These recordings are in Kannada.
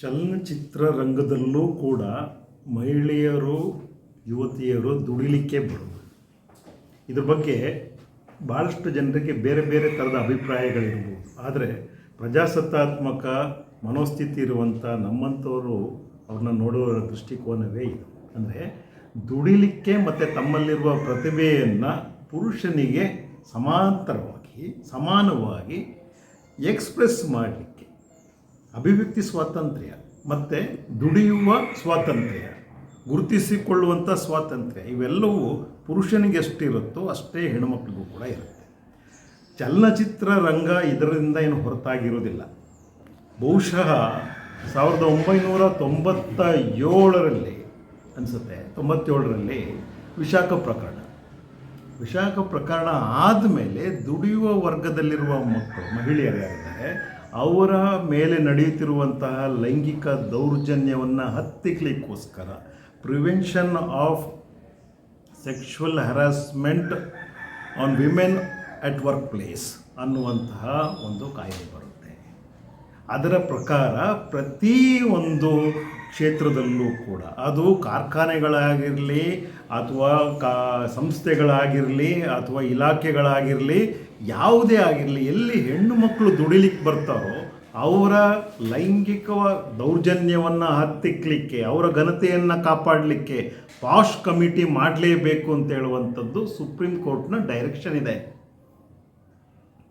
ಚಲನಚಿತ್ರ ರಂಗದಲ್ಲೂ ಕೂಡ ಮಹಿಳೆಯರು, ಯುವತಿಯರು ದುಡಿಲಿಕ್ಕೆ ಬರುವುದು. ಇದ್ರ ಬಗ್ಗೆ ಭಾಳಷ್ಟು ಜನರಿಗೆ ಬೇರೆ ಬೇರೆ ಥರದ ಅಭಿಪ್ರಾಯಗಳಿರ್ಬೋದು. ಆದರೆ ಪ್ರಜಾಸತ್ತಾತ್ಮಕ ಮನೋಸ್ಥಿತಿ ಇರುವಂಥ ನಮ್ಮಂಥವರು ಅವ್ರನ್ನ ನೋಡುವ ದೃಷ್ಟಿಕೋನವೇ ಇದು. ಅಂದರೆ ದುಡಿಲಿಕ್ಕೆ ಮತ್ತು ತಮ್ಮಲ್ಲಿರುವ ಪ್ರತಿಭೆಯನ್ನು ಪುರುಷನಿಗೆ ಸಮಾಂತರವಾಗಿ, ಸಮಾನವಾಗಿ ಎಕ್ಸ್ಪ್ರೆಸ್ ಮಾಡಲಿಕ್ಕೆ ಅಭಿವ್ಯಕ್ತಿ ಸ್ವಾತಂತ್ರ್ಯ, ಮತ್ತು ದುಡಿಯುವ ಸ್ವಾತಂತ್ರ್ಯ ಗುರುತಿಸಿಕೊಳ್ಳುವಂಥ ಸ್ವಾತಂತ್ರ್ಯ, ಇವೆಲ್ಲವೂ ಪುರುಷನಿಗೆ ಎಷ್ಟಿರುತ್ತೋ ಅಷ್ಟೇ ಹೆಣ್ಣುಮಕ್ಳಿಗೂ ಕೂಡ ಇರುತ್ತೆ. ಚಲನಚಿತ್ರ ರಂಗ ಇದರಿಂದ ಏನು ಹೊರತಾಗಿರೋದಿಲ್ಲ ಬಹುಶಃ ಸಾವಿರದ ಒಂಬೈನೂರ ತೊಂಬತ್ತ ಏಳರಲ್ಲಿ ಅನಿಸುತ್ತೆ, ತೊಂಬತ್ತೇಳರಲ್ಲಿ ವಿಶಾಖ ಪ್ರಕರಣ. ವಿಶಾಖ ಪ್ರಕರಣ ಆದಮೇಲೆ ದುಡಿಯುವ ವರ್ಗದಲ್ಲಿರುವ ಮಕ್ಕಳು, ಮಹಿಳೆಯರು ಯಾರಿದ್ದಾರೆ ಅವರ ಮೇಲೆ ನಡೆಯುತ್ತಿರುವಂತಹ ಲೈಂಗಿಕ ದೌರ್ಜನ್ಯವನ್ನು ಹತ್ತಿಕ್ಲಿಕ್ಕೋಸ್ಕರ prevention of sexual harassment on women at workplace ಅನ್ನುವಂತಹ ಒಂದು ಕಾಯಿಲೆ ಬರುತ್ತೆ. ಅದರ ಪ್ರಕಾರ ಪ್ರತಿ ಒಂದು ಕ್ಷೇತ್ರದಲ್ಲೂ ಕೂಡ, ಅದು ಕಾರ್ಖಾನೆಗಳಾಗಿರಲಿ ಅಥವಾ ಕಾ, ಸಂಸ್ಥೆಗಳಾಗಿರಲಿ ಅಥವಾ ಇಲಾಖೆಗಳಾಗಿರಲಿ ಯಾವುದೇ ಆಗಿರಲಿ, ಎಲ್ಲಿ ಹೆಣ್ಣು ಮಕ್ಕಳು ದುಡಿಲಿಕ್ಕೆ ಬರ್ತಾರೋ ಅವರ ಲೈಂಗಿಕ ದೌರ್ಜನ್ಯವನ್ನು ಹತ್ತಿಕ್ಕಲಿಕ್ಕೆ ಅವರ ಘನತೆಯನ್ನು ಕಾಪಾಡಲಿಕ್ಕೆ ಪಾಶ್ ಕಮಿಟಿ ಮಾಡಲೇಬೇಕು ಅಂತ ಹೇಳುವಂಥದ್ದು ಸುಪ್ರೀಂ ಕೋರ್ಟ್ನ ಡೈರೆಕ್ಷನ್ ಇದೆ.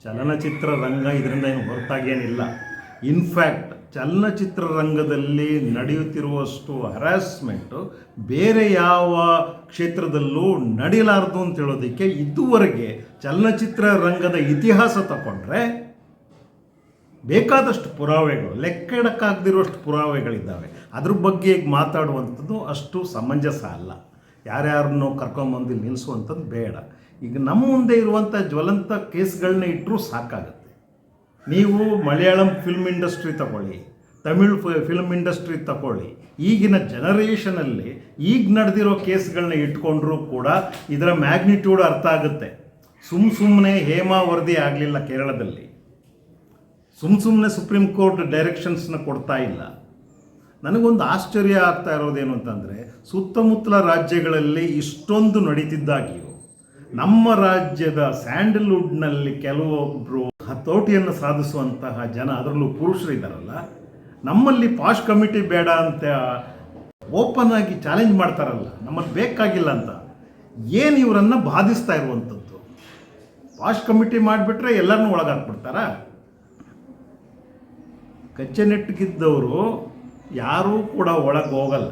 ಚಲನಚಿತ್ರ ರಂಗ ಇದರಿಂದ ಏನು ಹೊರತಾಗೇನಿಲ್ಲ. ಇನ್ಫ್ಯಾಕ್ಟ್ ಚಲನಚಿತ್ರ ರಂಗದಲ್ಲಿ ನಡೆಯುತ್ತಿರುವಷ್ಟು ಹರಾಸ್ಮೆಂಟು ಬೇರೆ ಯಾವ ಕ್ಷೇತ್ರದಲ್ಲೂ ನಡೀಲಾರದು ಅಂತ ಹೇಳೋದಕ್ಕೆ ಇದುವರೆಗೆ ಚಲನಚಿತ್ರ ರಂಗದ ಇತಿಹಾಸ ತಗೊಂಡ್ರೆ ಬೇಕಾದಷ್ಟು ಪುರಾವೆಗಳು ಲೆಕ್ಕಡಕ್ಕಾಗದಿರುವಷ್ಟು ಪುರಾವೆಗಳಿದ್ದಾವೆ. ಅದ್ರ ಬಗ್ಗೆ ಈಗ ಮಾತಾಡುವಂಥದ್ದು ಅಷ್ಟು ಸಮಂಜಸ ಅಲ್ಲ. ಯಾರ್ಯಾರನ್ನು ಕರ್ಕೊಂಬಂದು ನಿಲ್ಲಿಸುವಂಥದ್ದು ಬೇಡ. ಈಗ ನಮ್ಮ ಮುಂದೆ ಇರುವಂಥ ಜ್ವಲಂತ ಕೇಸ್ಗಳನ್ನ ಇಟ್ಟರೂ ಸಾಕಾಗುತ್ತೆ. ನೀವು ಮಲಯಾಳಂ ಫಿಲ್ಮ್ ಇಂಡಸ್ಟ್ರಿ ತಗೊಳ್ಳಿ, ತಮಿಳ್ ಫಿಲ್ಮ್ ಇಂಡಸ್ಟ್ರಿ ತಗೊಳ್ಳಿ. ಈಗಿನ ಜನರೇಷನಲ್ಲಿ ಈಗ ನಡೆದಿರೋ ಕೇಸ್ಗಳನ್ನ ಇಟ್ಕೊಂಡ್ರೂ ಕೂಡ ಇದರ ಮ್ಯಾಗ್ನಿಟ್ಯೂಡ್ ಅರ್ಥ ಆಗುತ್ತೆ. ಸುಮ್ಮ ಸುಮ್ಮನೆ ಹೇಮಾ ವರದಿ ಆಗಲಿಲ್ಲ ಕೇರಳದಲ್ಲಿ. ಸುಮ್ಮ ಸುಮ್ಮನೆ ಸುಪ್ರೀಂ ಕೋರ್ಟ್ ಡೈರೆಕ್ಷನ್ಸ್ನ ಕೊಡ್ತಾ ಇಲ್ಲ. ನನಗೊಂದು ಆಶ್ಚರ್ಯ ಆಗ್ತಾ ಇರೋದೇನು ಅಂತಂದರೆ, ಸುತ್ತಮುತ್ತಲ ರಾಜ್ಯಗಳಲ್ಲಿ ಇಷ್ಟೊಂದು ನಡೀತಿದ್ದಾಗಿಯೂ ನಮ್ಮ ರಾಜ್ಯದ ಸ್ಯಾಂಡಲ್ವುಡ್ನಲ್ಲಿ ಕೆಲವೊಬ್ಬರು ಹತೋಟಿಯನ್ನು ಸಾಧಿಸುವಂತಹ ಜನ ಅದರಲ್ಲೂ ಪುರುಷರು ಇದ್ದಾರಲ್ಲ, ನಮ್ಮಲ್ಲಿ ಪಾಶ್ ಕಮಿಟಿ ಬೇಡ ಅಂತ ಓಪನ್ ಆಗಿ ಚಾಲೆಂಜ್ ಮಾಡ್ತಾರಲ್ಲ, ನಮ್ಮಲ್ಲಿ ಬೇಕಾಗಿಲ್ಲ ಅಂತ, ಏನು ಇವರನ್ನು ಬಾಧಿಸ್ತಾ ಇರುವಂಥದ್ದು? ಪಾಶ್ ಕಮಿಟಿ ಮಾಡಿಬಿಟ್ರೆ ಎಲ್ಲರನ್ನೂ ಒಳಗಾಕ್ಬಿಡ್ತಾರಾ? ಕಚ್ಚೆನೆಟ್ಟಿಗಿದ್ದವರು ಯಾರೂ ಕೂಡ ಒಳಗೆ ಹೋಗಲ್ಲ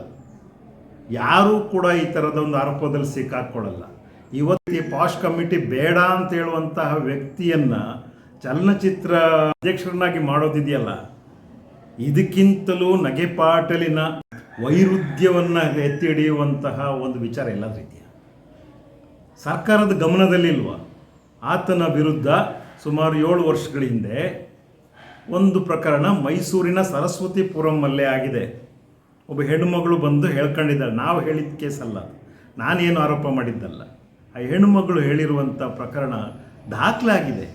ಯಾರೂ ಕೂಡ ಈ ಥರದ ಒಂದು ಆರೋಪದಲ್ಲಿ ಸಿಕ್ಕಾಕ್ಕೊಳ್ಳಲ್ಲ ಇವತ್ತು ಪಾಶ್ ಕಮಿಟಿ ಬೇಡ ಅಂತ ಹೇಳುವಂತಹ ವ್ಯಕ್ತಿಯನ್ನು ಚಲನಚಿತ್ರ ಅಧ್ಯಕ್ಷರನ್ನಾಗಿ ಮಾಡೋದಿದೆಯಲ್ಲ, ಇದಕ್ಕಿಂತಲೂ ನಗೆಪಾಟಲಿನ ವೈರುಧ್ಯವನ್ನು ಎತ್ತಿ ಹಿಡಿಯುವಂತಹ ಒಂದು ವಿಚಾರ ಎಲ್ಲಾದ್ರೂ ಇದೆಯಾ ಸರ್ಕಾರದ ಗಮನದಲ್ಲಿಲ್ವ ಆತನ ವಿರುದ್ಧ ಸುಮಾರು ಏಳು ವರ್ಷಗಳ ಹಿಂದೆ ಒಂದು ಪ್ರಕರಣ ಮೈಸೂರಿನ ಸರಸ್ವತಿಪುರಮಲ್ಲೇ ಆಗಿದೆ. ಒಬ್ಬ ಹೆಣ್ಣುಮಗಳು ಬಂದು ಹೇಳ್ಕೊಂಡಿದ್ದಾಳೆ, ನಾವು ಹೇಳಿದ ಕೇಸಲ್ಲ ನಾನೇನು ಆರೋಪ ಮಾಡಿದ್ದಲ್ಲ. ಆ ಹೆಣ್ಣುಮಗಳು ಹೇಳಿರುವಂಥ ಪ್ರಕರಣ ದಾಖಲಾಗಿದೆ.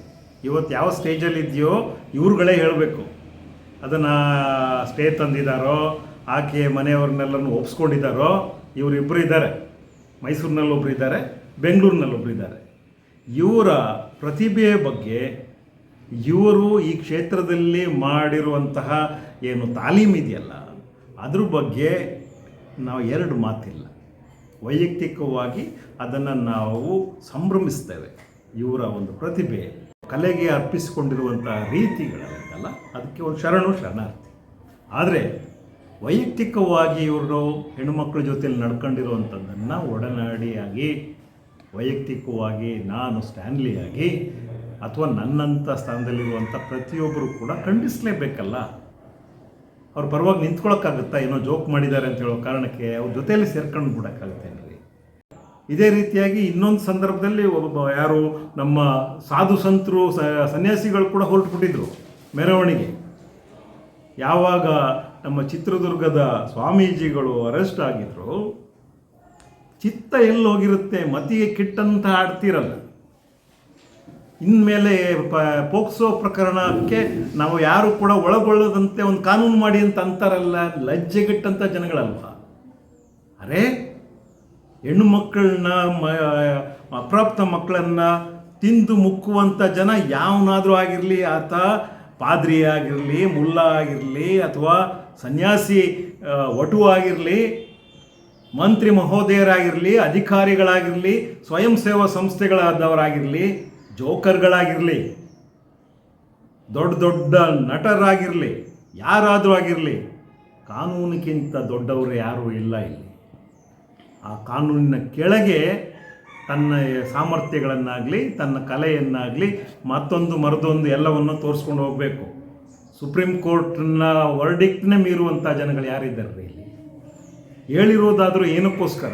ಇವತ್ತು ಯಾವ ಸ್ಟೇಜಲ್ಲಿ ಇದೆಯೋ ಇವ್ರುಗಳೇ ಹೇಳಬೇಕು. ಅದನ್ನು ಸ್ಟೇ ತಂದಿದ್ದಾರೋ ಆಕೆ ಮನೆಯವ್ರನ್ನೆಲ್ಲರೂ ಒಪ್ಸ್ಕೊಂಡಿದ್ದಾರೋ ಇವರಿಬ್ಬರು ಇದ್ದಾರೆ ಮೈಸೂರಿನಲ್ಲಿ ಒಬ್ಬರು ಇದ್ದಾರೆ ಬೆಂಗಳೂರಿನಲ್ಲಿ ಒಬ್ಬರು ಇದ್ದಾರೆ ಇವರ ಪ್ರತಿಭೆಯ ಬಗ್ಗೆ ಇವರು ಈ ಕ್ಷೇತ್ರದಲ್ಲಿ ಮಾಡಿರುವಂತಹ ಏನು ತಾಲೀಮ್ ಇದೆಯಲ್ಲ, ಅದ್ರ ಬಗ್ಗೆ ನಾವು ಎರಡು ಮಾತಿಲ್ಲ. ವೈಯಕ್ತಿಕವಾಗಿ ಅದನ್ನು ನಾವು ಸಂಭ್ರಮಿಸ್ತೇವೆ. ಇವರ ಒಂದು ಪ್ರತಿಭೆ. ಕಲೆಗೆ ಅರ್ಪಿಸಿಕೊಂಡಿರುವಂಥ ರೀತಿಗಳಲ್ಲ ಅದಕ್ಕೆ ಒಂದು ಶರಣು ಶರಣಾರ್ಥಿ. ಆದರೆ ವೈಯಕ್ತಿಕವಾಗಿ ಇವರು ಹೆಣ್ಣುಮಕ್ಕಳ ಜೊತೆಯಲ್ಲಿ ನಡ್ಕೊಂಡಿರುವಂಥದ್ದನ್ನು ಒಡನಾಡಿಯಾಗಿ, ವೈಯಕ್ತಿಕವಾಗಿ ನಾನು ಸ್ಟ್ಯಾನ್ಲಿಯಾಗಿ ಅಥವಾ ನನ್ನಂಥ ಸ್ಥಾನದಲ್ಲಿರುವಂಥ ಪ್ರತಿಯೊಬ್ಬರು ಕೂಡ ಖಂಡಿಸಲೇಬೇಕಲ್ಲ. ಅವ್ರ ಪರವಾಗಿ ನಿಂತ್ಕೊಳ್ಳೋಕ್ಕಾಗುತ್ತಾ ಏನೋ ಜೋಕ್ ಮಾಡಿದ್ದಾರೆ ಅಂತ ಹೇಳೋ ಕಾರಣಕ್ಕೆ ಅವ್ರ ಜೊತೆಯಲ್ಲಿ ಸೇರ್ಕೊಂಡು ಬಿಡೋಕ್ಕಾಗುತ್ತೇನ್ರಿ ಇದೇ ರೀತಿಯಾಗಿ ಇನ್ನೊಂದು ಸಂದರ್ಭದಲ್ಲಿ ಒಬ್ಬ ಯಾರು ನಮ್ಮ ಸಾಧು ಸಂತರು ಸನ್ಯಾಸಿಗಳು ಕೂಡ ಹೊರಟುಬಿಟ್ಟಿದ್ರು ಮೆರವಣಿಗೆ. ಯಾವಾಗ ನಮ್ಮ ಚಿತ್ರದುರ್ಗದ ಸ್ವಾಮೀಜಿಗಳು ಅರೆಸ್ಟ್ ಆಗಿದ್ರು, ಚಿತ್ತ ಎಲ್ಲೋಗಿರುತ್ತೆ, ಮತಿಗೆ ಕಿಟ್ಟಂತ ಆಡ್ತಿರಲ್ಲ. ಇನ್ಮೇಲೆ ಪೋಕ್ಸೋ ಪ್ರಕರಣಕ್ಕೆ ನಾವು ಯಾರು ಕೂಡ ಒಳಗೊಳ್ಳದಂತೆ ಒಂದು ಕಾನೂನು ಮಾಡಿ ಅಂತ ಅಂತಾರಲ್ಲ ಲಜ್ಜೆಗೆಟ್ಟಂಥ ಜನಗಳಲ್ವಾ? ಅರೆ ಹೆಣ್ಣು ಮಕ್ಕಳನ್ನ, ಮ ಅಪ್ರಾಪ್ತ ಮಕ್ಕಳನ್ನ ತಿಂದು ಮುಕ್ಕುವಂಥ ಜನ ಯಾವನಾದರೂ ಆಗಿರಲಿ, ಆತ ಪಾದ್ರಿ ಆಗಿರಲಿ, ಮುಲ್ಲಾ ಆಗಿರಲಿ, ಅಥವಾ ಸನ್ಯಾಸಿ ವಟು ಆಗಿರಲಿ, ಮಂತ್ರಿ ಮಹೋದಯರಾಗಿರಲಿ, ಅಧಿಕಾರಿಗಳಾಗಿರಲಿ, ಸ್ವಯಂ ಸೇವಾ ಸಂಸ್ಥೆಗಳಾದವರಾಗಿರಲಿ, ಜೋಕರ್ಗಳಾಗಿರಲಿ, ದೊಡ್ಡ ದೊಡ್ಡ ನಟರಾಗಿರಲಿ, ಯಾರಾದರೂ ಆಗಿರಲಿ, ಕಾನೂನಿಗಿಂತ ದೊಡ್ಡವರು ಯಾರೂ ಇಲ್ಲ ಇಲ್ಲಿ. ಆ ಕಾನೂನಿನ ಕೆಳಗೆ ತನ್ನ ಸಾಮರ್ಥ್ಯಗಳನ್ನಾಗಲಿ, ತನ್ನ ಕಲೆಯನ್ನಾಗಲಿ, ಮತ್ತೊಂದು ಮರದೊಂದು ಎಲ್ಲವನ್ನು ತೋರಿಸ್ಕೊಂಡು ಹೋಗಬೇಕು. ಸುಪ್ರೀಂ ಕೋರ್ಟ್ನ ವರ್ಡಿಕ್ಟ್ನ ಮೀರುವಂಥ ಜನಗಳು ಯಾರಿದ್ದಾರೆ ಇಲ್ಲಿ? ಹೇಳಿರೋದಾದರೂ ಏನಕ್ಕೋಸ್ಕರ?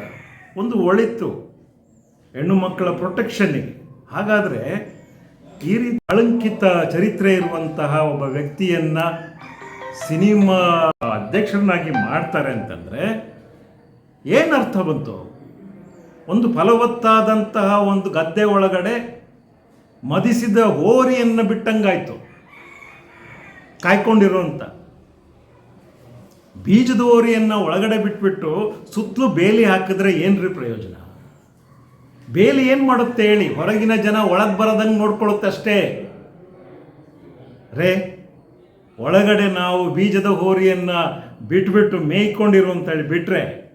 ಒಂದು ಒಳಿತು, ಹೆಣ್ಣು ಮಕ್ಕಳ ಪ್ರೊಟೆಕ್ಷನ್ನಿಗೆ ಹಾಗಾದರೆ ಈ ರೀತಿ ಅಳಂಕಿತ ಚರಿತ್ರೆ ಇರುವಂತಹ ಒಬ್ಬ ವ್ಯಕ್ತಿಯನ್ನು ಸಿನಿಮಾ ಅಧ್ಯಕ್ಷರನ್ನಾಗಿ ಮಾಡ್ತಾರೆ ಅಂತಂದರೆ ಏನರ್ಥ ಬಂತು? ಒಂದು ಫಲವತ್ತಾದಂತಹ ಒಂದು ಗದ್ದೆ ಒಳಗಡೆ ಮದಿಸಿದ ಹೋರಿಯನ್ನು ಬಿಟ್ಟಂಗಾಯ್ತು. ಕಾಯ್ಕೊಂಡಿರುವಂಥ ಬೀಜದ ಹೋರಿಯನ್ನು ಒಳಗಡೆ ಬಿಟ್ಬಿಟ್ಟು ಸುತ್ತಲೂ ಬೇಲಿ ಹಾಕಿದ್ರೆ ಏನ್ರಿ ಪ್ರಯೋಜನ? ಬೇಲಿ ಏನು ಮಾಡುತ್ತೆ ಹೇಳಿ? ಹೊರಗಿನ ಜನ ಒಳಗೆ ಬರದಂಗೆ ನೋಡ್ಕೊಳ್ಳುತ್ತೆ ಅಷ್ಟೇ. ರೇ, ಒಳಗಡೆ ನಾವು ಬೀಜದ ಹೋರಿಯನ್ನು ಬಿಟ್ಬಿಟ್ಟು ಮೇಯ್ಕೊಂಡಿರು ಅಂತೇಳಿ ಬಿಟ್ಟರೆ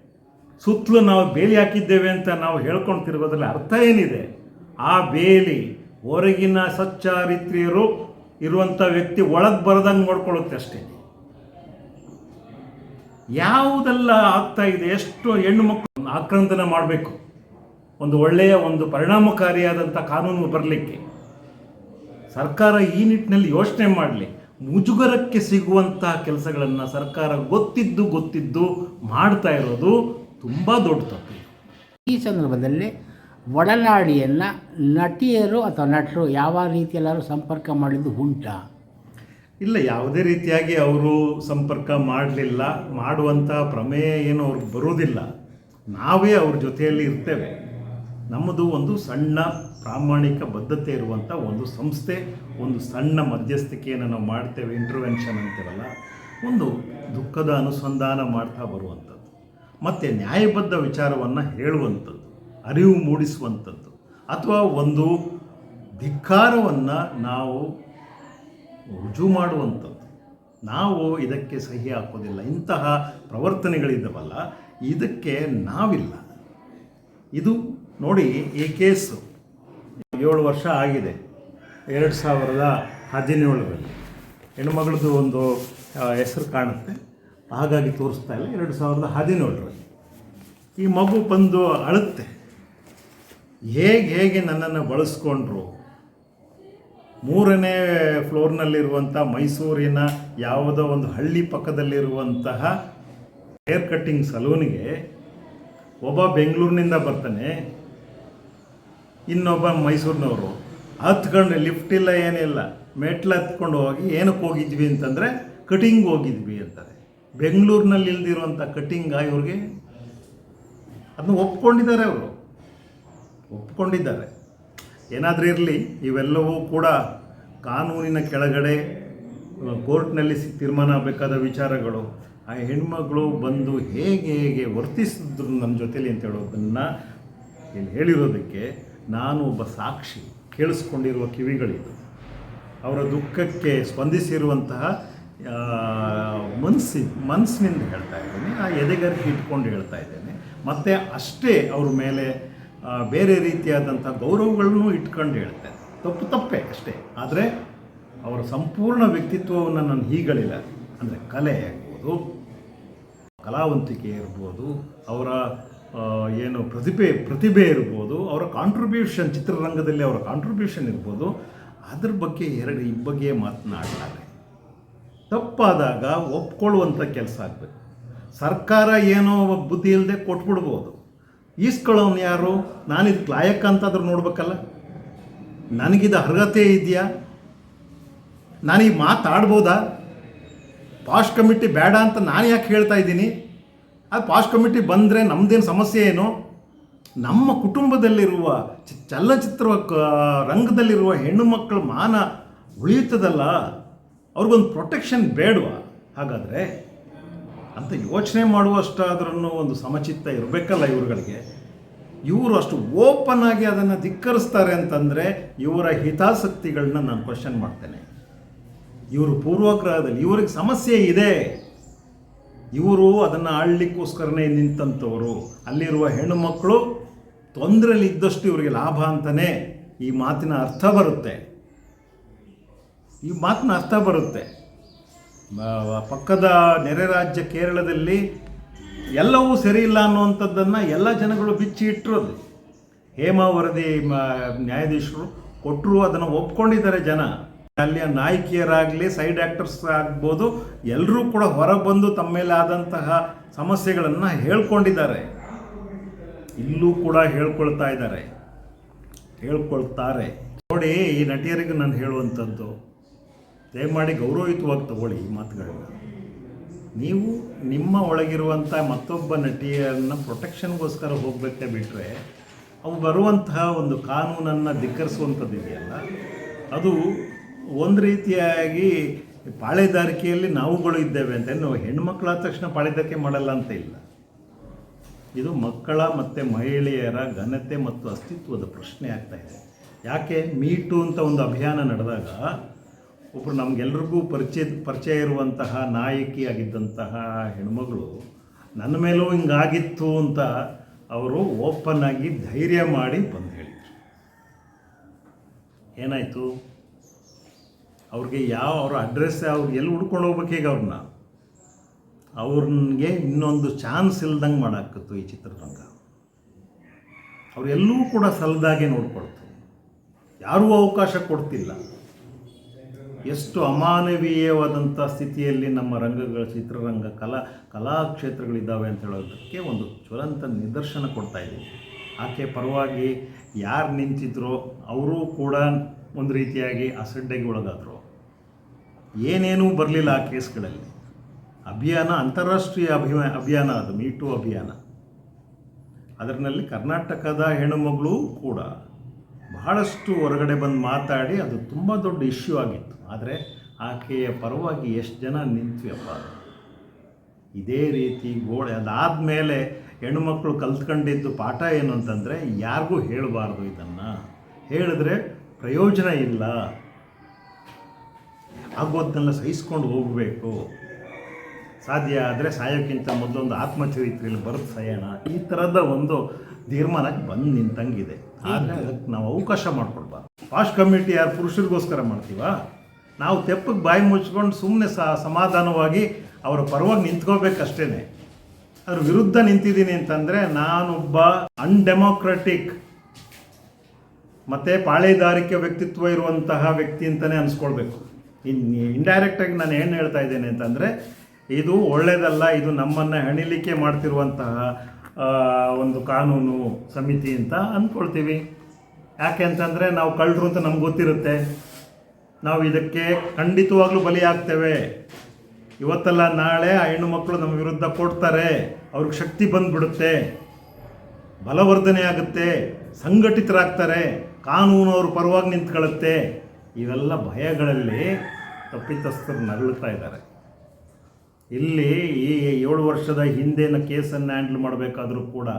ಸುತ್ತಲೂ ನಾವು ಬೇಲಿ ಹಾಕಿದ್ದೇವೆ ಅಂತ ನಾವು ಹೇಳ್ಕೊಂಡು ಅರ್ಥ ಏನಿದೆ? ಆ ಬೇಲಿ ಹೊರಗಿನ ಸಚ್ಚಾರಿತ್ರಿಯರು ಇರುವಂಥ ವ್ಯಕ್ತಿ ಒಳಗೆ ಬರದಂಗೆ ನೋಡ್ಕೊಳ್ಳುತ್ತೆ ಅಷ್ಟೇ. ಯಾವುದೆಲ್ಲ ಆಗ್ತಾ ಇದೆ, ಎಷ್ಟು ಹೆಣ್ಣು ಮಕ್ಕಳು ಆಕ್ರಂದನ ಮಾಡಬೇಕು. ಒಂದು ಒಳ್ಳೆಯ ಒಂದು ಪರಿಣಾಮಕಾರಿಯಾದಂಥ ಕಾನೂನು ಬರಲಿಕ್ಕೆ. ಸರ್ಕಾರ ಈ ನಿಟ್ಟಿನಲ್ಲಿ ಯೋಚನೆ ಮಾಡಲಿ. ಮುಜುಗರಕ್ಕೆ ಸಿಗುವಂತಹ ಕೆಲಸಗಳನ್ನು ಸರ್ಕಾರ ಗೊತ್ತಿದ್ದು ಗೊತ್ತಿದ್ದು ಮಾಡ್ತಾ ಇರೋದು ತುಂಬ ದೊಡ್ಡ ತಪ್ಪು ಈ ಸಂದರ್ಭದಲ್ಲಿ ಒಡನಾಡಿಯನ್ನು ನಟಿಯರು ಅಥವಾ ನಟರು ಯಾವ ರೀತಿಯಲ್ಲಾದರೂ ಸಂಪರ್ಕ ಮಾಡಿದ್ದು ಉಂಟಾ? ಇಲ್ಲ ಯಾವುದೇ ರೀತಿಯಾಗಿ ಅವರು ಸಂಪರ್ಕ ಮಾಡಲಿಲ್ಲ ಮಾಡುವಂಥ ಪ್ರಮೇಯ ಏನು ಅವ್ರಿಗೆ ಬರೋದಿಲ್ಲ ನಾವೇ ಅವ್ರ ಜೊತೆಯಲ್ಲಿ ಇರ್ತೇವೆ. ನಮ್ಮದು ಒಂದು ಸಣ್ಣ ಪ್ರಾಮಾಣಿಕ ಬದ್ಧತೆ ಇರುವಂಥ ಒಂದು ಸಂಸ್ಥೆ ಒಂದು ಸಣ್ಣ ಮಧ್ಯಸ್ಥಿಕೆಯನ್ನು ನಾವು ಮಾಡ್ತೇವೆ ಇಂಟರ್ವೆನ್ಷನ್ ಅಂತೀರಲ್ಲ ಒಂದು ದುಃಖದ ಅನುಸಂಧಾನ ಮಾಡ್ತಾ ಬರುವಂಥದ್ದು. ಮತ್ತು ನ್ಯಾಯಬದ್ಧ ವಿಚಾರವನ್ನು ಹೇಳುವಂಥದ್ದು, ಅರಿವು ಮೂಡಿಸುವಂಥದ್ದು, ಅಥವಾ ಒಂದು ಧಿಕ್ಕಾರವನ್ನು ನಾವು ರುಜು ಮಾಡುವಂಥದ್ದು. ನಾವು ಇದಕ್ಕೆ ಸಹಿ ಹಾಕೋದಿಲ್ಲ. ಇಂತಹ ಪ್ರವರ್ತನೆಗಳಿದ್ದಾವಲ್ಲ ಇದಕ್ಕೆ ನಾವಿಲ್ಲ. ಇದು ನೋಡಿ ಈ ಕೇಸು. ಏಳು ವರ್ಷ ಆಗಿದೆ. ಎರಡು ಸಾವಿರದ ಹದಿನೇಳರಲ್ಲಿ. ಹೆಣ್ಮಗಳದ್ದು ಒಂದು ಹೆಸರು ಕಾಣುತ್ತೆ. ಹಾಗಾಗಿ ತೋರಿಸ್ತಾ ಇಲ್ಲ. ಎರಡು ಸಾವಿರದ ಹದಿನೇಳರಲ್ಲಿ. ಈ ಮಗು ಬಂದು ಅಳುತ್ತೆ. ಹೇಗೆ ಹೇಗೆ ನನ್ನನ್ನು ಬಳಸ್ಕೊಂಡ್ರು? ಮೂರನೇ ಫ್ಲೋರ್ನಲ್ಲಿರುವಂಥ ಮೈಸೂರಿನ ಯಾವುದೋ ಒಂದು ಹಳ್ಳಿ ಪಕ್ಕದಲ್ಲಿರುವಂತಹ ಹೇರ್ ಕಟ್ಟಿಂಗ್ ಸಲೂನಿಗೆ ಒಬ್ಬ ಬೆಂಗಳೂರಿನಿಂದ ಬರ್ತಾನೆ. ಇನ್ನೊಬ್ಬ ಮೈಸೂರಿನವರು. ಹತ್ಕೊಂಡು ಲಿಫ್ಟ್ ಇಲ್ಲ, ಏನಿಲ್ಲ. ಮೆಟ್ಲು ಹತ್ಕೊಂಡು ಹೋಗಿ ಏನಕ್ಕೆ ಹೋಗಿದ್ವಿ ಅಂತಂದರೆ ಕಟಿಂಗ್ ಹೋಗಿದ್ವಿ ಅಂತಾರೆ ಬೆಂಗಳೂರಿನಲ್ಲಿ ಇಲ್ದಿರುವಂಥ ಕಟ್ಟಿಂಗ ಇವ್ರಿಗೆ ಅದನ್ನ ಒಪ್ಕೊಂಡಿದ್ದಾರೆ ಅವರು. ಒಪ್ಕೊಂಡಿದ್ದಾರೆ. ಏನಾದರೂ ಇರಲಿ, ಇವೆಲ್ಲವೂ ಕೂಡ ಕಾನೂನಿನ ಕೆಳಗಡೆ ಕೋರ್ಟ್ನಲ್ಲಿ ತೀರ್ಮಾನ ಆಗಬೇಕಾದ ವಿಚಾರಗಳು. ಆ ಹೆಣ್ಮಗಳು ಬಂದು ಹೇಗೆ ಹೇಗೆ ವರ್ತಿಸಿದ್ರು ನಮ್ಮ ಜೊತೇಲಿ ಅಂತ ಹೇಳೋದನ್ನು ಇಲ್ಲಿ ಹೇಳಿರೋದಕ್ಕೆ ನಾನು ಒಬ್ಬ ಸಾಕ್ಷಿ ಕೇಳಿಸ್ಕೊಂಡಿರುವ ಕಿವಿಗಳಿದು ಅವರ ದುಃಖಕ್ಕೆ ಸ್ಪಂದಿಸಿರುವಂತಹ ಮನಸ್ಸಿ ಮನಸ್ಸಿನಿಂದ ಹೇಳ್ತಾ ಇದ್ದೀನಿ, ಆ ಎದೆಗರಿಗೆ ಇಟ್ಕೊಂಡು ಹೇಳ್ತಾ ಇದ್ದೇನೆ. ಮತ್ತು ಅಷ್ಟೇ ಅವ್ರ ಮೇಲೆ ಬೇರೆ ರೀತಿಯಾದಂಥ ಗೌರವಗಳನ್ನೂ ಇಟ್ಕೊಂಡು ಹೇಳ್ತೇನೆ ತಪ್ಪು ತಪ್ಪೇ ಅಷ್ಟೇ. ಆದರೆ ಅವರ ಸಂಪೂರ್ಣ ವ್ಯಕ್ತಿತ್ವವನ್ನು ನಾನು ಹೀಗಳಿಲ್ಲ. ಅಂದರೆ ಕಲೆ ಆಗ್ಬೋದು, ಕಲಾವಂತಿಕೆ ಇರ್ಬೋದು, ಅವರ ಏನು ಪ್ರತಿಭೆ ಪ್ರತಿಭೆ ಇರ್ಬೋದು, ಅವರ ಕಾಂಟ್ರಿಬ್ಯೂಷನ್ ಚಿತ್ರರಂಗದಲ್ಲಿ ಅವರ ಕಾಂಟ್ರಿಬ್ಯೂಷನ್ ಇರ್ಬೋದು. ಅದ್ರ ಬಗ್ಗೆ ಎರಡು ಈ ಬಗ್ಗೆ ತಪ್ಪಾದಾಗ ಒಪ್ಕೊಳ್ಳುವಂಥ ಕೆಲಸ ಆಗಬೇಕು. ಸರ್ಕಾರ ಏನೋ ಬುದ್ಧಿ ಇಲ್ಲದೆ ಕೊಟ್ಬಿಡ್ಬೋದು. ಈಸ್ಕೊಳ್ಳೋನು ಯಾರು? ನಾನಿದಕ್ಕೆ ಲಾಯಕ ಅಂತಾದ್ರೂ ನೋಡ್ಬೇಕಲ್ಲ. ನನಗಿದು ಅರ್ಹತೆ ಇದೆಯಾ? ನಾನೀಗ ಮಾತಾಡ್ಬೋದಾ? ಪಾಶ್ ಕಮಿಟಿ ಬೇಡ ಅಂತ ನಾನು ಯಾಕೆ ಹೇಳ್ತಾ ಇದ್ದೀನಿ? ಅದು ಪಾಶ್ ಕಮಿಟಿ ಬಂದರೆ ನಮ್ಮದೇನು ಸಮಸ್ಯೆ ಏನು? ನಮ್ಮ ಕುಟುಂಬದಲ್ಲಿರುವ ಚಲನಚಿತ್ರ ರಂಗದಲ್ಲಿರುವ ಹೆಣ್ಣು ಮಕ್ಕಳ ಮಾನ ಉಳಿಯುತ್ತದಲ್ಲ? ಅವ್ರಿಗೊಂದು ಪ್ರೊಟೆಕ್ಷನ್ ಬೇಡವಾ? ಹಾಗಾದರೆ ಅಂತ ಯೋಚನೆ ಮಾಡುವಷ್ಟಾದ್ರೂ ಒಂದು ಸಮಚಿತ್ತ ಇರಬೇಕಲ್ಲ ಇವರುಗಳಿಗೆ. ಇವರು ಅಷ್ಟು ಓಪನ್ ಆಗಿ ಅದನ್ನು ಧಿಕ್ಕರಿಸ್ತಾರೆ ಅಂತಂದರೆ ಇವರ ಹಿತಾಸಕ್ತಿಗಳನ್ನ ನಾನು ಕ್ವಶನ್ ಮಾಡ್ತೇನೆ. ಇವರು ಪೂರ್ವಗ್ರಹದಲ್ಲಿ ಇವ್ರಿಗೆ ಸಮಸ್ಯೆ ಇದೆ. ಇವರು ಅದನ್ನು ಆಳ್ಲಿಕ್ಕೋಸ್ಕರನೇ ನಿಂತಂಥವರು ಅಲ್ಲಿರುವ ಹೆಣ್ಣು ಮಕ್ಕಳು ತೊಂದರೆಯಲ್ಲಿ ಇದ್ದಷ್ಟು ಇವರಿಗೆ ಲಾಭ ಅಂತಲೇ ಈ ಮಾತಿನ ಅರ್ಥ ಬರುತ್ತೆ. ಈ ಮಾತಿನ ಅರ್ಥ ಬರುತ್ತೆ. ಪಕ್ಕದ ನೆರೆ ರಾಜ್ಯ ಕೇರಳದಲ್ಲಿ ಎಲ್ಲವೂ ಸರಿ ಇಲ್ಲ ಅನ್ನುವಂಥದ್ದನ್ನು ಎಲ್ಲ ಜನಗಳು ಬಿಚ್ಚಿ ಇಟ್ಟಿರೋದು ಹೇಮಾ ವರದಿ ನ್ಯಾಯಾಧೀಶರು ಕೊಟ್ಟರು ಅದನ್ನು ಒಪ್ಕೊಂಡಿದ್ದಾರೆ ಜನ. ಅಲ್ಲಿಯ ನಾಯಕಿಯರಾಗಲಿ, ಸೈಡ್ ಆ್ಯಕ್ಟರ್ಸ್ ಆಗ್ಬೋದು ಎಲ್ಲರೂ ಕೂಡ ಹೊರಬಂದು ಬಂದು ತಮ್ಮ ಮೇಲೆ ಆದಂತಹ ಸಮಸ್ಯೆಗಳನ್ನು ಹೇಳ್ಕೊಂಡಿದ್ದಾರೆ. ಇಲ್ಲೂ ಕೂಡ ಹೇಳ್ಕೊಳ್ತಾ ಇದ್ದಾರೆ. ಹೇಳ್ಕೊಳ್ತಾರೆ. ನೋಡಿ, ಈ ನಟಿಯರಿಗೆ ನಾನು ಹೇಳುವಂಥದ್ದು ದಯಮಾಡಿ ಗೌರವಯುತವಾಗಿ ತಗೊಳ್ಳಿ ಈ ಮಾತುಗಳನ್ನ. ನೀವು ನಿಮ್ಮ ಒಳಗಿರುವಂಥ ಮತ್ತೊಬ್ಬ ನಟಿಯನ್ನು ಪ್ರೊಟೆಕ್ಷನ್ಗೋಸ್ಕರ ಹೋಗಬೇಕೇ ಬಿಟ್ಟರೆ ಅವು ಬರುವಂತಹ ಒಂದು ಕಾನೂನನ್ನು ಧಿಕ್ಕರಿಸುವಂಥದ್ದಿದೆಯಲ್ಲ ಅದು ಒಂದು ರೀತಿಯಾಗಿ ಪಾಳೆದಾರಿಕೆಯಲ್ಲಿ ನಾವುಗಳು ಇದ್ದೇವೆ ಅಂತ. ನಾವು ಹೆಣ್ಮಕ್ಳಾದ ತಕ್ಷಣ ಪಾಳೆದಾರಿಕೆ ಮಾಡಲ್ಲ ಅಂತ ಇಲ್ಲ. ಇದು ಮಕ್ಕಳ ಮತ್ತು ಮಹಿಳೆಯರ ಘನತೆ ಮತ್ತು ಅಸ್ತಿತ್ವದ ಪ್ರಶ್ನೆ ಆಗ್ತಾ ಇದೆ. ಯಾಕೆ ಮೀಟು ಅಂತ ಒಂದು ಅಭಿಯಾನ ನಡೆದಾಗ ಒಬ್ಬರು ನಮಗೆಲ್ರಿಗೂ ಪರಿಚಯ ಪರಿಚಯ ಇರುವಂತಹ ನಾಯಕಿಯಾಗಿದ್ದಂತಹ ಹೆಣ್ಮಗಳು ನನ್ನ ಮೇಲೂ ಹಿಂಗಾಗಿತ್ತು ಅಂತ ಅವರು ಓಪನ್ ಆಗಿ ಧೈರ್ಯ ಮಾಡಿ ಬಂದು ಹೇಳಿದರು. ಏನಾಯಿತು? ಅವ್ರಿಗೆ ಯಾವ, ಅವ್ರ ಅಡ್ರೆಸ್ ಅವ್ರು ಎಲ್ಲಿ ಹುಡ್ಕೊಂಡು ಹೋಗ್ಬೇಕೀಗ ಅವ್ರನ್ನ? ಅವ್ರಿಗೆ ಇನ್ನೊಂದು ಚಾನ್ಸ್ ಇಲ್ದಂಗೆ ಮಾಡಾಕತ್ತು ಈ ಚಿತ್ರರಂಗ. ಅವರೆಲ್ಲೂ ಕೂಡ ಸಲ್ದಾಗೆ ನೋಡ್ಕೊಳ್ತು. ಯಾರೂ ಅವಕಾಶ ಕೊಡ್ತಿಲ್ಲ. ಎಷ್ಟು ಅಮಾನವೀಯವಾದಂಥ ಸ್ಥಿತಿಯಲ್ಲಿ ನಮ್ಮ ರಂಗಗಳ ಚಿತ್ರರಂಗ ಕಲಾ ಕಲಾಕ್ಷೇತ್ರಗಳಿದ್ದಾವೆ ಅಂತ ಹೇಳೋದಕ್ಕೆ ಒಂದು ಜ್ವಲಂತ ನಿದರ್ಶನ ಕೊಡ್ತಾ ಇದ್ದೀವಿ ಆಕೆ ಪರವಾಗಿ ಯಾರು ನಿಂತಿದ್ರೋ ಅವರೂ ಕೂಡ ಒಂದು ರೀತಿಯಾಗಿ ಅಸಡ್ಡೆಗೆ ಒಳಗಾದರು. ಏನೇನೂ ಬರಲಿಲ್ಲ ಆ ಕೇಸ್ಗಳಲ್ಲಿ. ಅಭಿಯಾನ, ಅಂತಾರಾಷ್ಟ್ರೀಯ ಅಭಿಮಾ, ಅಭಿಯಾನ ಅದು ಮೀಟು ಅಭಿಯಾನ. ಅದರಲ್ಲಿ ಕರ್ನಾಟಕದ ಹೆಣ್ಣುಮಗಳು ಕೂಡ ಬಹಳಷ್ಟು ಹೊರಗಡೆ ಬಂದು ಮಾತಾಡಿ ಅದು ತುಂಬ ದೊಡ್ಡ ಇಶ್ಯೂ ಆಗಿತ್ತು. ಆದರೆ ಆಕೆಯ ಪರವಾಗಿ ಎಷ್ಟು ಜನ ನಿಂತ್ವಿಯಪ್ಪ ಇದೇ ರೀತಿ ಗೋಡೆ, ಅದಾದಮೇಲೆ ಹೆಣ್ಣುಮಕ್ಕಳು ಕಲ್ತ್ಕೊಂಡಿದ್ದು ಪಾಠ ಏನು ಅಂತಂದರೆ, ಯಾರಿಗೂ ಹೇಳಬಾರ್ದು ಇದನ್ನು. ಹೇಳಿದ್ರೆ ಪ್ರಯೋಜನ ಇಲ್ಲ. ಆಗೋದನ್ನೆಲ್ಲ ಸಹಿಸ್ಕೊಂಡು ಹೋಗಬೇಕು. ಸಾಧ್ಯ ಆದರೆ ಸಾಯೋಕ್ಕಿಂತ ಮೊದಲೊಂದು ಆತ್ಮಚರಿತ್ರೆಯಲ್ಲಿ ಬರೆದು ಸಾಯೋಣ. ಈ ಥರದ ಒಂದು ತೀರ್ಮಾನಕ್ಕೆ ಬಂದು ನಿಂತಂಗಿದೆ. ಆದರೆ ಅದಕ್ಕೆ ನಾವು ಅವಕಾಶ ಮಾಡಿಕೊಡ್ಬಾರ್ದು ಫಾಸ್ಟ್ ಕಮಿಟಿ ಯಾರು ಪುರುಷರಿಗೋಸ್ಕರ ಮಾಡ್ತೀವ? ನಾವು ತೆಪ್ಪಗೆ ಬಾಯಿ ಮುಚ್ಕೊಂಡು ಸುಮ್ಮನೆ ಸಮಾಧಾನವಾಗಿ ಅವರ ಪರವಾಗಿ ನಿಂತ್ಕೋಬೇಕಷ್ಟೇ ಅದ್ರ ವಿರುದ್ಧ ನಿಂತಿದ್ದೀನಿ ಅಂತಂದರೆ ನಾನೊಬ್ಬ ಅನ್ಡೆಮೋಕ್ರೆಟಿಕ್ ಮತ್ತು ಪಾಳೆದಾರಿಕೆ ವ್ಯಕ್ತಿತ್ವ ಇರುವಂತಹ ವ್ಯಕ್ತಿ ಅಂತಲೇ ಅನಿಸ್ಕೊಳ್ಬೇಕು. ಇನ್ ಇಂಡೈರೆಕ್ಟಾಗಿ ನಾನು ಏನು ಹೇಳ್ತಾ ಇದ್ದೇನೆ ಅಂತಂದರೆ ಇದು ಒಳ್ಳೆಯದಲ್ಲ ಇದು ನಮ್ಮನ್ನು ಹೆಣಿಲಿಕ್ಕೆ ಮಾಡ್ತಿರುವಂತಹ ಒಂದು ಕಾನೂನು ಸಮಿತಿ ಅಂತ ಅಂದ್ಕೊಳ್ತೀವಿ ಯಾಕೆ ಅಂತಂದರೆ ನಾವು ಕಳ್ಳರು ಅಂತ ನಮ್ಗೆ ಗೊತ್ತಿರುತ್ತೆ. ನಾವು ಇದಕ್ಕೆ ಖಂಡಿತವಾಗ್ಲೂ ಬಲಿಯಾಗ್ತೇವೆ ಇವತ್ತಲ್ಲ ನಾಳೆ ಆ ಹೆಣ್ಣು ಮಕ್ಕಳು ನಮ್ಮ ವಿರುದ್ಧ ಕೊಡ್ತಾರೆ. ಅವ್ರಿಗೆ ಶಕ್ತಿ ಬಂದ್ಬಿಡುತ್ತೆ. ಬಲವರ್ಧನೆ ಆಗುತ್ತೆ. ಸಂಘಟಿತರಾಗ್ತಾರೆ. ಕಾನೂನು ಅವ್ರ ಪರವಾಗಿ ನಿಂತ್ಕೊಳ್ಳುತ್ತೆ. ಇವೆಲ್ಲ ಭಯಗಳಲ್ಲಿ ತಪ್ಪಿತಸ್ಥರು ನರಳುತ್ತಾ ಇದ್ದಾರೆ. ಇಲ್ಲಿ ಈ ಏಳು ವರ್ಷದ ಹಿಂದಿನ ಕೇಸನ್ನು ಹ್ಯಾಂಡಲ್ ಮಾಡಬೇಕಾದ್ರೂ ಕೂಡ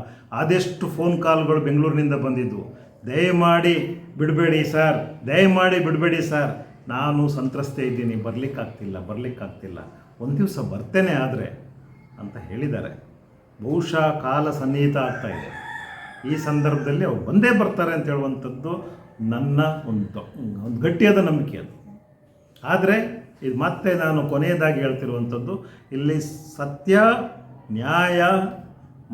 ಆದಷ್ಟು ಫೋನ್ ಕಾಲ್ಗಳು ಬೆಂಗಳೂರಿನಿಂದ ಬಂದಿದ್ದವು ದಯಮಾಡಿ ಬಿಡಬೇಡಿ ಸರ್, ದಯಮಾಡಿ ಬಿಡಬೇಡಿ ಸರ್. ನಾನು ಸಂತ್ರಸ್ತೆ ಇದ್ದೀನಿ, ಬರಲಿಕ್ಕಾಗ್ತಿಲ್ಲ ಬರಲಿಕ್ಕಾಗ್ತಿಲ್ಲ. ಒಂದು ದಿವಸ ಬರ್ತೇನೆ ಆದರೆ ಅಂತ ಹೇಳಿದ್ದಾರೆ. ಬಹುಶಃ ಕಾಲ ಸನ್ನಿಹಿತ ಆಗ್ತಾ ಇದೆ. ಈ ಸಂದರ್ಭದಲ್ಲಿ ಅವ್ರು ಬಂದೇ ಬರ್ತಾರೆ ಅಂತ ಹೇಳುವಂಥದ್ದು ನನ್ನ ಒಂದು ಒಂದು ಗಟ್ಟಿಯಾದ ನಂಬಿಕೆ ಅದು. ಆದರೆ ಇದು ಮತ್ತೆ ನಾನು ಕೊನೆಯದಾಗಿ ಹೇಳ್ತಿರುವಂಥದ್ದು, ಇಲ್ಲಿ ಸತ್ಯ, ನ್ಯಾಯ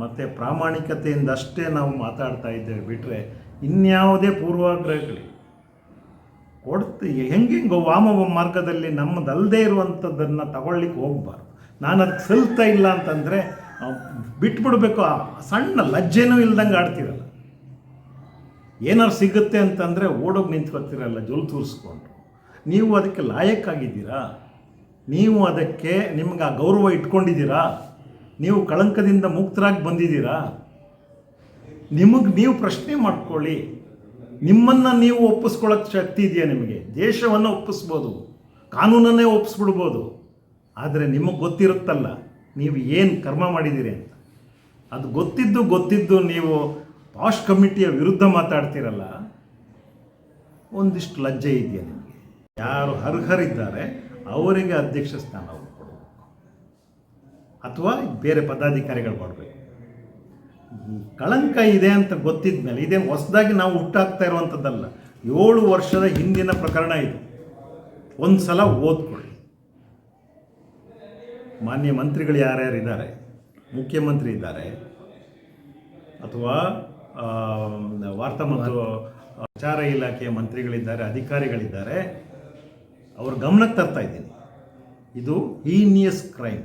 ಮತ್ತು ಪ್ರಾಮಾಣಿಕತೆಯಿಂದ ಅಷ್ಟೇ ನಾವು ಮಾತಾಡ್ತಾ ಇದ್ದೇವೆ ಬಿಟ್ಟರೆ ಇನ್ಯಾವುದೇ ಪೂರ್ವಾಗ್ರಹಗಳು ಕೊಡ್ತು, ಹೆಂಗೆಂಗೋ ವಾಮ ಮಾರ್ಗದಲ್ಲಿ ನಮ್ಮದಲ್ಲದೆ ಇರುವಂಥದ್ದನ್ನು ತಗೊಳ್ಳಿಕ್ಕೆ ಹೋಗಬಾರ್ದು. ನಾನು ಅದಕ್ಕೆ ಸಲ್ತಾ ಇಲ್ಲ ಅಂತಂದರೆ ಬಿಟ್ಬಿಡ್ಬೇಕು, ಆ ಸಣ್ಣ ಲಜ್ಜೆನೂ ಇಲ್ದಂಗೆ ಆಡ್ತಿರಲ್ಲ. ಏನಾರು ಸಿಗುತ್ತೆ ಅಂತಂದರೆ ಓಡೋಗಿ ನಿಂತ್ಕೊತಿರಲ್ಲ ಜೊಲ್ ತೂರಿಸ್ಕೊಂಡು ನೀವು ಅದಕ್ಕೆ ಲಾಯಕ್ಕಾಗಿದ್ದೀರಾ? ನೀವು ಅದಕ್ಕೆ ನಿಮ್ಗೆ ಆ ಗೌರವ ಇಟ್ಕೊಂಡಿದ್ದೀರಾ? ನೀವು ಕಳಂಕದಿಂದ ಮುಕ್ತರಾಗಿ ಬಂದಿದ್ದೀರಾ? ನಿಮಗೆ ನೀವು ಪ್ರಶ್ನೆ ಮಾಡ್ಕೊಳ್ಳಿ. ನಿಮ್ಮನ್ನು ನೀವು ಒಪ್ಪಿಸ್ಕೊಳ್ಳೋಕೆ ಶಕ್ತಿ ಇದೆಯಾ ನಿಮಗೆ? ದೇಶವನ್ನು ಒಪ್ಪಿಸ್ಬೋದು, ಕಾನೂನನ್ನೇ ಒಪ್ಪಿಸ್ಬಿಡ್ಬೋದು ಆದರೆ ನಿಮಗೆ ಗೊತ್ತಿರುತ್ತಲ್ಲ, ನೀವು ಏನು ಕರ್ಮ ಮಾಡಿದ್ದೀರಿ ಅಂತ. ಅದು ಗೊತ್ತಿದ್ದು ಗೊತ್ತಿದ್ದು ನೀವು ಪಾಶ್ ಕಮಿಟಿಯ ವಿರುದ್ಧ ಮಾತಾಡ್ತೀರಲ್ಲ, ಒಂದಿಷ್ಟು ಲಜ್ಜೆ ಇದೆಯಾ ಯಾರು ಅರ್ಹರಿದ್ದಾರೆ, ಅವರಿಗೆ ಅಧ್ಯಕ್ಷ ಸ್ಥಾನ ಕೊಡಬೇಕು. ಅಥವಾ ಬೇರೆ ಪದಾಧಿಕಾರಿಗಳು ಮಾಡಬೇಕು. ಕಳಂಕ ಇದೆ ಅಂತ ಗೊತ್ತಿದ್ದ ಮೇಲೆ ಇದೇನು ಹೊಸದಾಗಿ ನಾವು ಹುಟ್ಟಾಗ್ತಾ ಇರುವಂಥದ್ದಲ್ಲ, ಏಳು ವರ್ಷದ ಹಿಂದಿನ ಪ್ರಕರಣ ಇದು. ಒಂದು ಸಲ ಓದ್ಕೊಳ್ಳಿ. ಮಾನ್ಯ ಮಂತ್ರಿಗಳು ಯಾರ್ಯಾರಿದ್ದಾರೆ ಮುಖ್ಯಮಂತ್ರಿ ಇದ್ದಾರೆ, ಅಥವಾ ವಾರ್ತಾ ಮತ್ತು ಪ್ರಚಾರ ಇಲಾಖೆಯ ಮಂತ್ರಿಗಳಿದ್ದಾರೆ, ಅಧಿಕಾರಿಗಳಿದ್ದಾರೆ ಅವ್ರ ಗಮನಕ್ಕೆ ತರ್ತಾ ಇದ್ದೀನಿ. ಇದು ಹೀನಿಯಸ್ ಕ್ರೈಮ್.